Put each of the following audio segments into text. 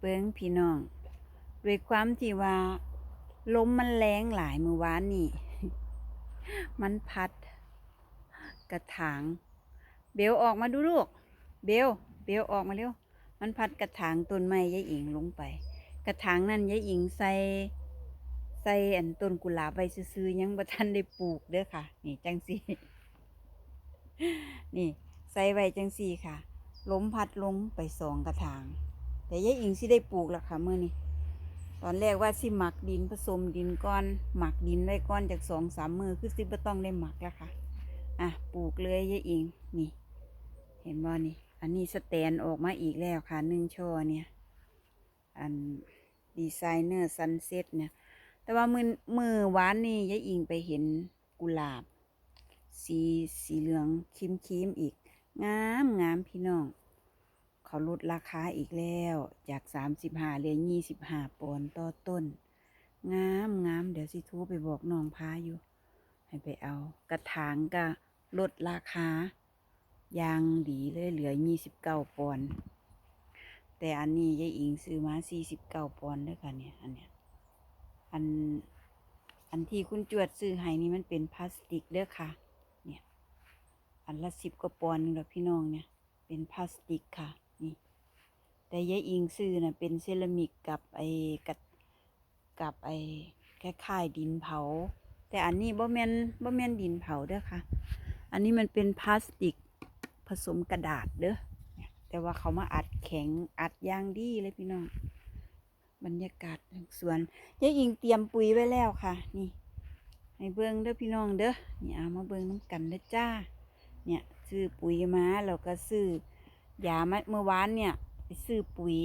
เบิ้งพี่น้อง ด้วยความที่ว่าลมมันแรงหลายเมื่อวานนี่ มันพัด กระถาง เบลออกมาดูลูก เบลเบลออกมาเร็ว มันพัดกระถางต้นไม้ยายอิงลงไป กระถางนั่นยายอิงใส่ใส่อันต้นกุหลาบไว้ซื้อๆยังบ่ทันได้ปลูกเด้อค่ะ นี่จังสีนี่ ใส่ไว้จังสี่ค่ะ ล้มพัดลงไปสองกระถาง แต่ยายอิงสิได้ปลูกล้วค่ะเมื่อนี้ตอนแรกว่าสิหมักดินผสมดินก้อน หมักดินไว้ก้อนจากสองสามมือคือสิบ่ต้องได้หมักแล้วค่ะอะปลูกเลยยายอิงนี่ เห็นบ่นี่ อันนี้สแตนออกมาอีกแล้วค่ะหนึ่งช่อเนี่ย อันดีไซเนอร์ซันเซ็ตเนี่ย แต่ว่ามือมือวานนี่ยายอิงไปเห็นกุหลาบ สีสีเหลืองคิมคิมๆอีก งามงามพี่น้อง เขาลดราคาอีกแล้วจากสามสิบห้าเหลือยี่สิบห้าปอนต่อต้น งามงามเดี๋ยวสิทูไปบอกน้องพาอยู่ ให้ไปเอา กระถางก็ลดราคายางดีเลยเหลือยี่สิบเก้าปอนแต่อันนี้ยายอิงซื้อมาสี่สิบเก้าปอนด้วยค่ะเนี่ย อันเนี้ยอันอันที่คุณจวดซื้อให้นี่มันเป็นพลาสติกเด้อค่ะ เนี่ย อันละสิบกว่าปอนด์แล้วพี่น้องเนี่ย เป็นพลาสติกค่ะ แต่ยายอิงซื้อน่ะเป็นเซรามิกกับไอ้กับกับไอ้คล้ายๆดินเผา แต่อันนี้บ่แม่นบ่แม่นดินเผาเด้อค่ะ อันนี้มันเป็นพลาสติกผสมกระดาษเด้อแต่ว่าเขามาอัดแข็งอัดอย่างดีเลยพี่น้อง บรรยากาศสวนยายอิงเตรียมปุ๋ยไว้แล้วค่ะ นี่ให้เบิ่งเด้อพี่น้องเด้อนี่เอามาเบิ่งน้ำกันเด้อจ้า เนี่ยซื้อปุ๋ยมาแล้วก็ซื้อยามาเมื่อวานเนี่ย ไปซื้อปุ๋ย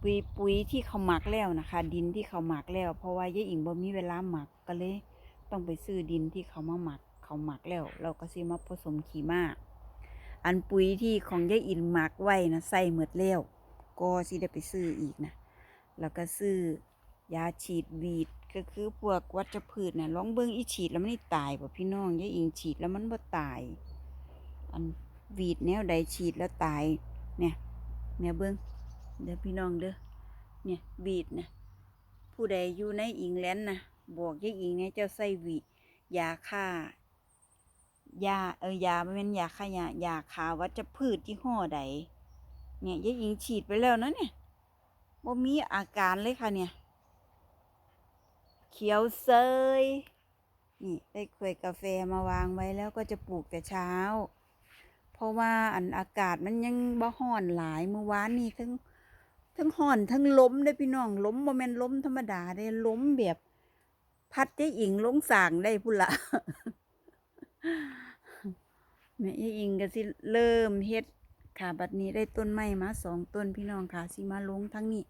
ปุ๋ยปุ๋ยที่เขาหมักแล้วนะคะ ดินที่เขาหมักแล้ว เพราะว่ายายอิงบ่มีเวลาหมักก็เลย ต้องไปซื้อดินที่เขามาหมัก เขาหมักแล้ว เราก็ซื้อมาผสมขี้มาอันปุ๋ยที่ของยายอิงหมักไว้นะใส่หมดแล้วก็สิได้ไปซื้ออีกนะแล้วก็ซื้อยาฉีดวีดก็คือพวกวัชพืชนะลองเบิ่งอีฉีดแล้วมันไม่ตายบ่พี่น้องยายอิงฉีดแล้วมันบ่ตาย อันวีดแนวใดฉีดแล้วตายเนี่ย เนี่ยเบิ่งเด้อพี่น้องเด้อเนี่ยวีดนะผู้ใดอยู่ในอิงแลนด์นะบอกยายอิงเนี่ยเจ้าใส่วียาฆ่ายาเออยาไม่เป็นยาฆ่ายายาฆ่าวัชพืชที่ห้อใด เนี่ยยายอิงฉีดไปแล้วนะเนี่ยบ่มีอาการเลยค่ะเนี่ย เขียวเซยนี่ได้ขวดกาแฟมาวางไว้แล้วก็จะปลูกแต่เช้า ราะว่าอันอากาศมันยังบ่ฮ้อนหลายเมื่อวานนี่ทั้งทั้งฮ้อนทั้งล้มได้พี่น้องล้มบ่แม่นล้มธรรมดาได้ล้มแบบพัดยายอิงลงสางได้พุ่นละแม่ยายอิงก็สิเริ่มเฮ็ดค่ะบัดนี้ได้ต้นไม้มาสองต้นพี่น้องค่ะสิมาลงทั้งนี้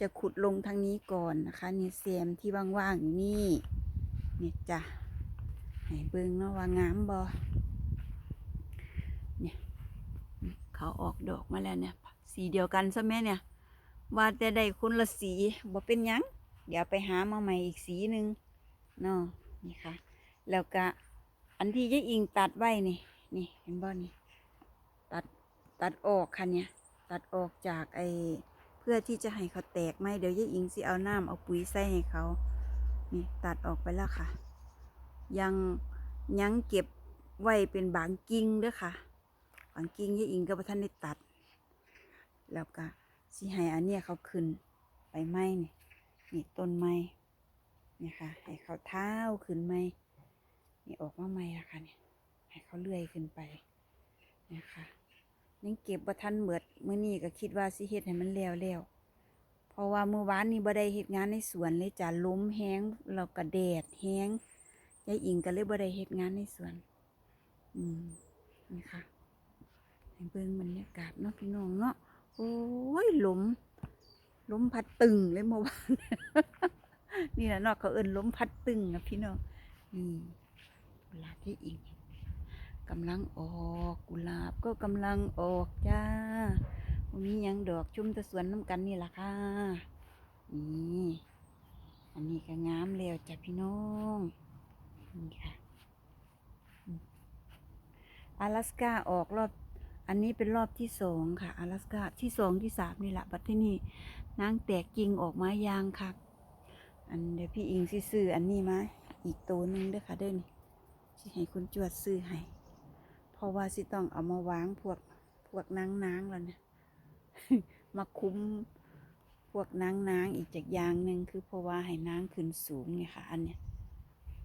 จะขุดลงทางนี้ก่อนนะคะนี่เสียมที่ว่างๆนี่เนี่ยจ้ะให้เบิ่งเนาะว่างามบ่เนี่ย เขาออกดอกมาแล้วเนี่ย สีเดียวกันซะแม่เนี่ย ว่าแต่ได้คนละสีบ่เป็นยัง เดี๋ยวไปหามาใหม่อีกสีหนึ่งเนาะนี่ค่ะ แล้วก็อันที่ยายอิงตัดไว้นี่ นี่เห็นบ่นี่ตัดตัดออกค่ะเนี่ย ตัดออกจากไอเพื่อที่จะให้เขาแตกไหมเดี๋ยวยายอิงสิเอาน้ำเอาปุ๋ยใส่ให้เขา นี่ตัดออกไปแล้วค่ะ ยังยังเก็บไว้เป็นบางกิ่งเด้อค่ะ บางกิ่งยายอิงก็บ่ทันได้ตัด แล้วก็สิให้อันเนี้ยเขาขึ้นไปไหมนี่นี่ต้นไม้เนี่ยค่ะ ให้เขาเท้าขึ้นไหมนี่ออกมาไหมละค่ะเนี่ยให้เขาเลื่อยขึ้นไปนะคะยังเก็บบ่ทันเบิดมื้อนี้ก็คิดว่าสิเฮ็ดให้มันแล้วแล้วเพราะว่าเมื่อวานนี้บ่ได้เฮ็ดงานในสวนเลยจ้ะล้มแห้งแล้วก็แดดแห้งยายอิงก็เลยบ่ได้เฮ็ดงานในสวน อืมนี่ค่ะ ให้เบิ่งบรรยากาศเนาะพี่น้องเนาะโอ้ยลมลมพัดตึงเลยเมื่อวานนี่แหละนาะเขาเอิ้นลมพัดตึงนะพี่น้องนี่เวลาที่อิงกำลังออกกุหลาบก็กำลังออกจ้าวันนี้ยังดอกชุ่มตะสวนน้ำกันนี่ล่ะค่ะนี่อันนี้ก็งามแล้วจ้ะพี่น้องนี่ค่ะอืม阿拉สกาออกรอบ อันนี้เป็นรอบที่สองค่ะ阿拉斯าที่สองที่สามนี่แหละบัดที่นี่นางแตกกิ่งออกมายางค่ะอันเดี๋ยวพี่อิงสิซื้ออันนี้มาอีกตัวหนึ่งเด้อค่ะเด้อนี่สิให้คุณจวดซื้อให้เพราะว่าสิต้องเอามาวางพวกพวกนางนางๆแล้วเนี่ย มาคุ้มพวกนางนางๆอีกจากอย่างหนึ่งคือเพราะว่าให้นางขึ้นสูงเนี่ยค่ะ อันเนี้ย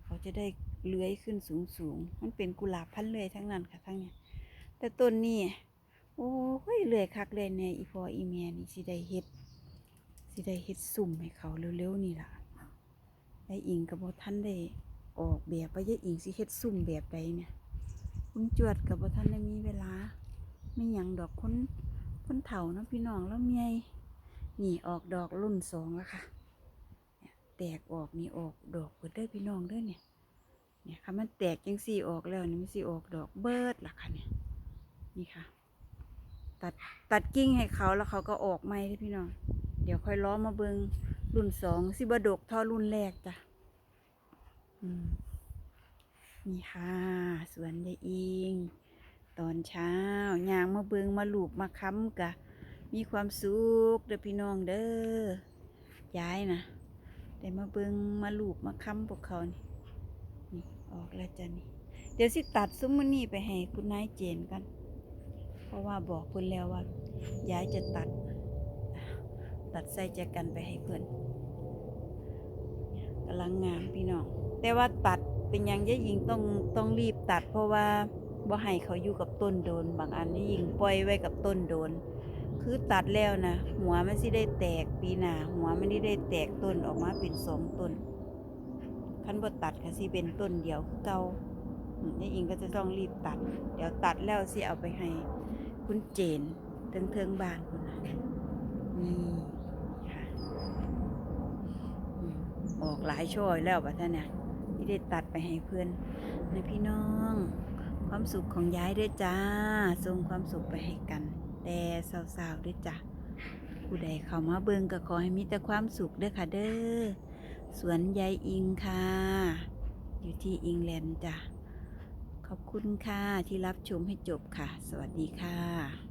เขาจะได้เลื้อยขึ้นสูงสูงๆมันเป็นกุหลาบพันเลื่อยทั้งนั้นค่ะทั้งเนี้ย แต่ต้นนี้โอ้ยเลยคักเลยเนี่ยอีพออีเมียนี่สิได้เฮ็ดสิได้เฮ็ดสุ่มให้เขาเร็วๆนี่ล่ะยายอิงกับบ่ทันได้ออกแบบว่ายายอิงสิเฮ็ดสุ่มแบบใดเนี่ยคุณจวดกับบ่ทันได้มีเวลาไม่หยังดอกคนคนเฒ่าเนาะพี่น้องแล้วเมียนี่ออกดอกรุ่นสองแล้วค่ะแตกออกนี่ออกดอกเบิดเด้พี่น้องเด้อเนี่ยเนี่ยค่ะมันแตกจังสี่ออกแล้วนี่มันสิออกดอกเบิดล่ะค่ะเนี่ย นี่ค่ะ ตัดตัดกิ่งให้เขาแล้วเขาก็ออกไม้เลยพี่น้อง เดี๋ยวค่อยล้อมาเบิงรุ่นสองสิบดกท่ารุ่นแรกจ้ะนี่ค่ะ สวนยายอิง ตอนเช้ายางมาเบิงมาลูบมาค้ำกะ มีความสุขเด้อพี่น้องเด้อย้ายนะได้มาเบิงมาลูบมาค้ำพวกเขานี่นี่ออกแล้วจ้ะนี่ เดี๋ยวสิตัดซุ้มมันนี่ไปให้คุณนายเจนกัน ราะว่าบอกเพื่อนแล้วว่าย้ายจะตัด ตัดใส่แจกันไปให้เพื่อนกำลังงามพี่น้อง แต่ว่าตัดเป็นยังยะยิงต้องต้องรีบตัด เพราะว่าบ่ให้เขาอยู่กับต้นโดน บางอันนี่ยิงปล่อยไว้กับต้นโดน คือตัดแล้วนะหัวมันสิได้แตกปีหนาหัวมันนี่ได้แตกต้นออกมาเป็นสองต้นคันบ่ตัดก็สิเป็นต้นเดียวคือเก่าอืมยายอิงก็จะต้องรีบตัด เดี๋ยวตัดแล้วสิเอาไปให้ คุณเจนเทิงเทิงๆบ้านคุณนะนี่ค่ะอืมออกหลายช่อยแล้วบัดนั้นเนี่ยที่ได้ตัดไปให้เพื่อนนะพี่น้อง ความสุขของยายด้วยจ้าส่งความสุขไปให้กัน แต่สาวๆด้วยจ้ะผู้ใดเข้ามาเบิงก็ขอให้มีแต่ความสุขเด้อค่ะเด้อสวนยายอิงค่ะ อยู่ที่อิงแลนด์จ้ะ ขอบคุณค่ะที่รับชมให้จบค่ะ สวัสดีค่ะ